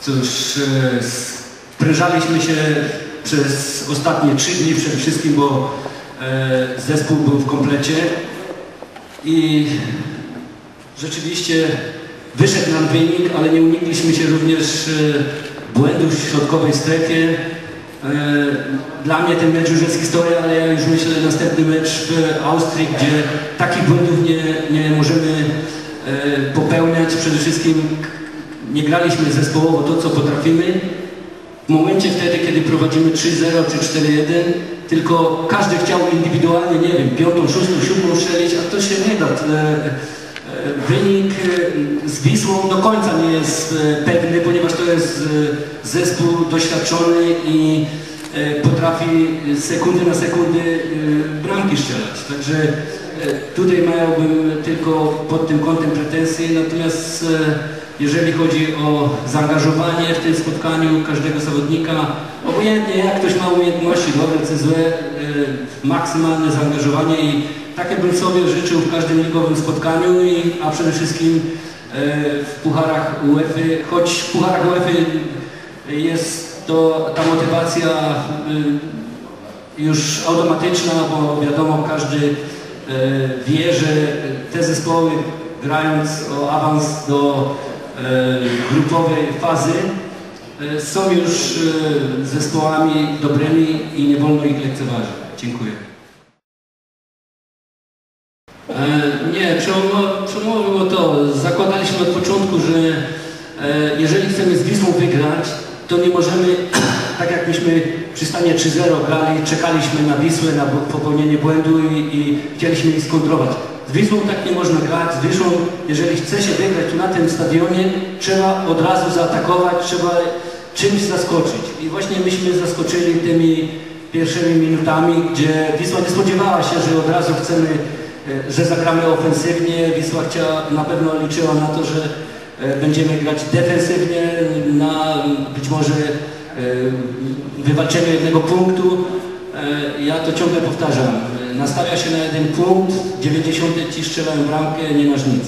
Cóż, e, sprężaliśmy się przez ostatnie trzy dni przede wszystkim, bo e, zespół był w komplecie i rzeczywiście wyszedł nam wynik, ale nie unikliśmy się również e, błędów w środkowej strefie. Dla mnie ten mecz już jest historia, ale ja już myślę następny mecz w Austrii, gdzie takich błędów nie, nie możemy popełniać. Przede wszystkim nie graliśmy zespołowo to, co potrafimy. W momencie wtedy, kiedy prowadzimy 3-0 czy 4-1, tylko każdy chciał indywidualnie, nie wiem, piątą, szóstą, siódmą strzelić, a to się nie da. E, Wynik e, z Wisłą do końca nie jest e, pewny, ponieważ to jest zespół doświadczony i potrafi sekundy na sekundę e, bramki strzelać. Także tutaj miałbym tylko pod tym kątem pretensje, natomiast e, jeżeli chodzi o zaangażowanie w tym spotkaniu każdego zawodnika, obojętnie jak ktoś ma umiejętności, dobre czy złe, e, maksymalne zaangażowanie i takie bym sobie życzył w każdym ligowym spotkaniu, i, a przede wszystkim e, w pucharach UEFA, choć w pucharach UEFA jest to ta motywacja już automatyczna, bo wiadomo, każdy e, wie, że te zespoły grając o awans do e, grupowej fazy e, są już e, zespołami dobrymi i nie wolno ich lekceważyć. Dziękuję. E, Nie, przełomo- przełomowe było to. Zakładaliśmy od początku, że e, jeżeli chcemy z Wisłą wygrać, to nie możemy, tak jak myśmy przy stanie 3-0 grali, czekaliśmy na Wisłę, na popełnienie błędu i, i chcieliśmy ich skontrować. Z Wisłą tak nie można grać. Z Wisłą, jeżeli chce się wygrać na tym stadionie, trzeba od razu zaatakować, trzeba czymś zaskoczyć. I właśnie myśmy zaskoczyli tymi pierwszymi minutami, gdzie Wisła nie spodziewała się, że od razu chcemy e, że zagramy ofensywnie. Wisła chciała, na pewno liczyła na to, że e, będziemy grać defensywnie, na być może e, wywalczenie jednego punktu. E, Ja to ciągle powtarzam. E, Nastawia się na jeden punkt, 90 ci strzelają bramkę, nie masz nic.